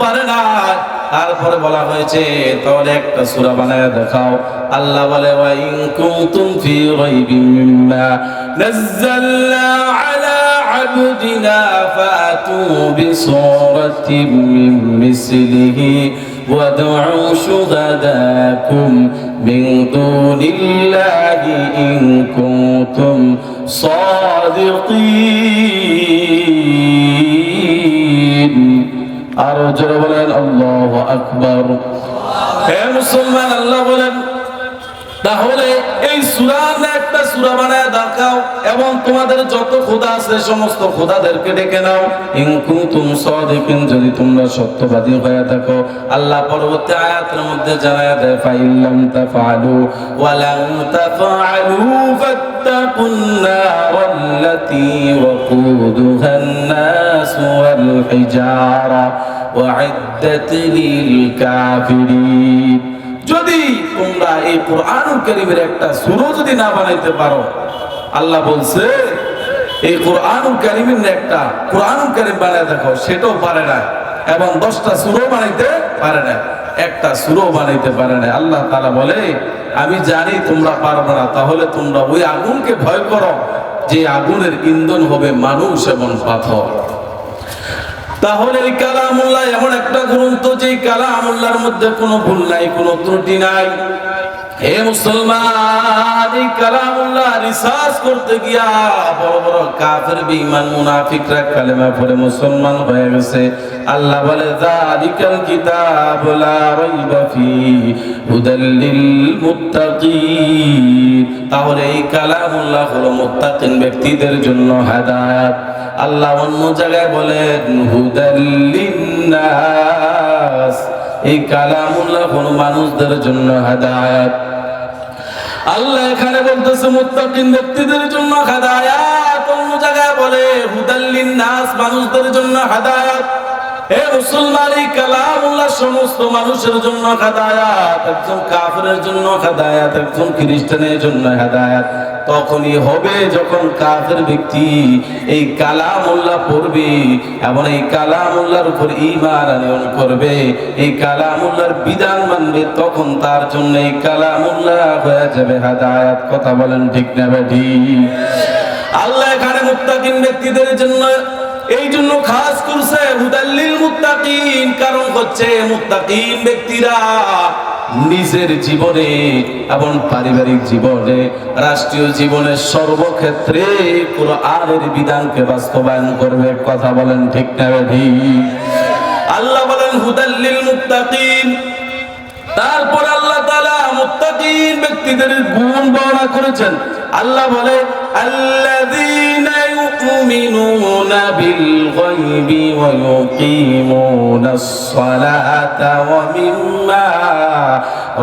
পারে না তারপরে বলা হয়েছে তাহলে একটা সূরা বানায় দেখাও আল্লাহ বলে ওয়া ইন কুনতুম ফি রাইবিন মিম্মা নাযালনা আলা আবদিনা ফাতু বিসূরাতিন মিন মিসলিহি وادعوا شهداءكم من دون الله إن كنتم صادقين আরও জোরে বলেন, আল্লাহু আকবার। হে মুসলমান, আল্লাহ বলেন, তাহলে এই সূরার একটা সূরা বানায় দেখাও এবং তোমাদের যত খোদা আছে সমস্ত খোদাদেরকে ডেকে নাও। ইন কুনতুম সাদিকিন, যদি তোমরা সত্যবাদী হয়ে থাকো। আল্লাহ পরবর্তী আয়াতের মধ্যে জানায় দেয় ফাইল্লাম তাফআলু ওয়া লাম তাফআলু ফাত্তাকুন নারাল্লাতী ওয়াকুদুহা الناس والحجارة وعدت للكافرين যদি তোমরা এই কোরআন করিমের একটা সুরো যদি না বানাইতে পারো আল্লাহ বলছে এই কোরআন করিমের একটা কোরআন করিম বানায় দেখো সেটাও পারে না এবং দশটা সুরো বানাইতে পারে না একটা সুরো বানাইতে পারে না আল্লাহ তারা বলে আমি জানি তোমরা পারবে না, তাহলে তোমরা ওই আগুনকে ভয় করো, যে আগুনের ইন্ধন হবে মানুষ এবং পাথর। তাহলে এই কালামুল্লাহ এমন একটা গ্রন্থ যে কালামুল্লাহর মধ্যে কোনো ভুল নাই, কোনো ত্রুটি নাই। হে মুসলমান, এই কালামুল্লাহ রিসার্চ করতে গিয়া বড় বড় কাফের, বেঈমান, মুনাফিকরা কালেমা পড়ে মুসলমান হয়ে গেছে। আল্লাহ বলে, যালিকাল কিতাব লা রাইবা ফি হুদাল লিল মুত্তাকিন তাহলে এই কালামুল্লাহ হলো মুত্তাকিন ব্যক্তিদের জন্য হেদায়েত। আল্লাহ অন্য জায়গায় বলেন হুদাল্লিন্নাস এই কালামুল্লাহ কোন মানুষদের জন্য হেদায়েত। আল্লাহ এখানে বলতেছে, মুত্তাকিন ব্যক্তিদের জন্য হাদায়াত। অন্য জায়গায় বলে, হুদাল্লিন নাস, মানুষদের জন্য হাদায়াত। হে মুসলমান, এই কালামুল্লাহ সমস্ত মানুষের জন্য হেদায়াত। একজন কাফেরের জন্য হেদায়াত, একজন খ্রিস্টানের জন্য হেদায়াত। তখনই হবে যখন কাফের ব্যক্তি এই কালামুল্লাহ পড়বে এবং এই কালামুল্লাহর উপর ঈমান আনয়ন করবে, এই কালামুল্লাহর বিধান মানবে, তখন তার জন্য এই কালামুল্লাহ হয়ে যাবে হেদায়াত। কথা বলেন ঠিক না বেঠি আল্লাহ এখানে মুত্তাকিন ব্যক্তিদের জন্য এই জন্য খাস করছে হুদাল্লিল মুত্তাকিন, কারণ হচ্ছে মুত্তাকিন ব্যক্তিরা নিজের জীবনে এবং পারিবারিক জীবনে, রাষ্ট্রীয় জীবনের সর্বক্ষেত্রে কোরআনের বিধানকে বাস্তবায়ন করবে, কথা বলেন ঠিক না আল্লাহ বলেন হুদাল্লিল মুত্তাকিন। তারপর আল্লাহ তাআলা মুত্তাকিন ব্যক্তিদের গুণ বর্ণনা করেছেন। আল্লাহ বলে আল্লাযীনা সালাতা ওয়া মিম্মা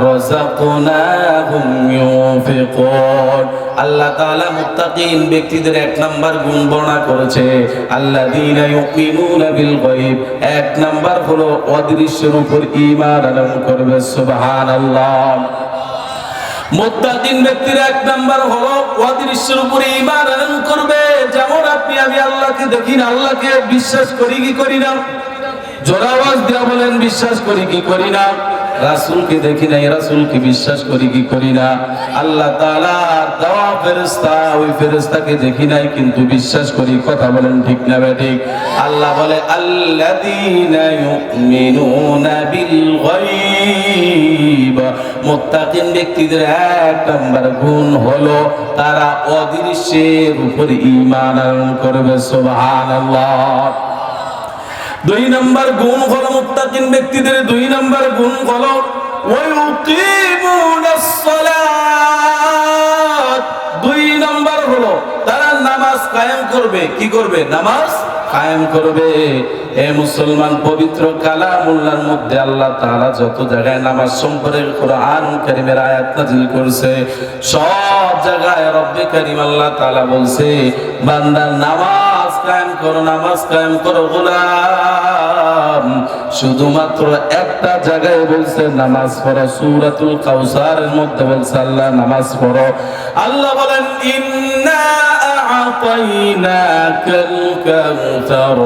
রাযাকনাহুম ইউনফিকুন আল্লাহ তাআলা মুত্তাকিন ব্যক্তিদের এক নাম্বার গুণ বর্ণনা করেছে, আল্লাযীনা ইউমিনুনা বিল গায়ব। এক নাম্বার হলো অদৃশ্যের উপর ঈমান আনয়ন করবে, সুবহানাল্লাহ। মুত্তাকিন ব্যক্তির এক নাম্বার হলো অদৃশ্যের উপর ঈমান আনয়ন করবে যেমন আপনি, আমি আল্লাহকে দেখি না, আল্লাহকে বিশ্বাস করি কি করি না? জোরে আওয়াজ দিয়া বলেন, বিশ্বাস করি কি করি না? রাসূলকে দেখি না রাসূলকে বিশ্বাস করি কি করি না। আল্লাহ ফেরেশতা, ওই ফেরেশতাকে দেখি নাই, কিন্তু বিশ্বাস করি কথা বলেন ঠিক না ঠিক। আল্লাহ বলে, আল্লাযীনা ইউমিনুনা বিল ব্যক্তিদের এক নম্বর গুণ হলো, তারা অদৃশ্যের উপর ঈমান আনয়ন করবে, সুবহানাল্লাহ। দুই নম্বর গুণ হলো মুত্তাকিন ব্যক্তিদের দুই নম্বর গুণ হলো দুই নম্বর হলো, তারা নামাজ কায়েম করবে। কি করবে? নামাজ কায়েম করবে। এ মুসলমান পবিত্র কালামুল্লাহর মধ্যে আল্লাহ তাআলা যত জায়গায় নামাজ সম্পর্কে কোরআন কারীমের আয়াত নাযিল করছে, সব জায়গায় রব্বে কারীম আল্লাহ তাআলা বলছে, বান্দা নামাজ কায়েম করো, নামাজ কায়েম করো, গোলাম। শুধুমাত্র একটা জায়গায় বলছে, নামাজ পড়ো, সূরাতুল কাউসারের মধ্যে বলছে, আল্লাহ নামাজ পড়ো। আল্লাহ বলেন, ইন্না আ'তাইনাকাল কাউসার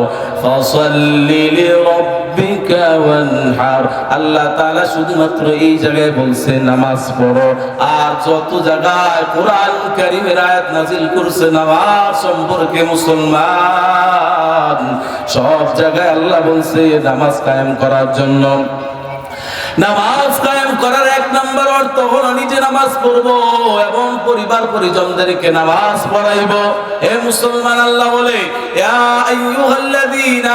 ফসল্লি লিরাব্বিক আল্লাহ শুধুমাত্র এই জায়গায় বলছে, নামাজ পড়ো। আর যত জায়গায় কোরআন আয়াত নাজিল করছে, নামাজ সম্পর্কে মুসলমান, সব জায়গায় আল্লাহ বলছে, নামাজ কায়েম করার জন্য। নামাজ কায়েম করার নম্বর অর্থ হলো নিজে নামাজ পড়ব এবং পরিবার পরিজনদেরকে নামাজ পড়াইব। এ মুসলমান আল্লাহ বলে, ইয়া আইয়ুহাল্লাযীনা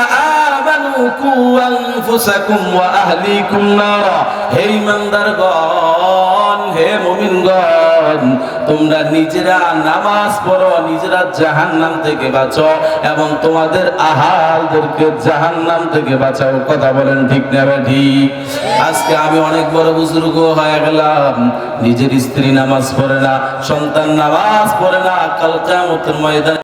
আমানু কু আনফুসাকুম ওয়া আহলিকুম নারা। হে ঈমানদারগণ হে মুমিনগণ তোমরা নিজেরা নামাজ পড়ো, নিজেরা জাহান্নাম থেকে বাঁচো এবং তোমাদের আহালদেরকে জাহান্নাম থেকে বাঁচাও। কথা বলেন ঠিক না ঠিক? আজকে আমি অনেক বড় বুজুর্গ হয়ে গেলাম। নিজের স্ত্রী নামাজ পড়ে না, সন্তান নামাজ পড়ে না, কাল কিয়ামতের ময়দানে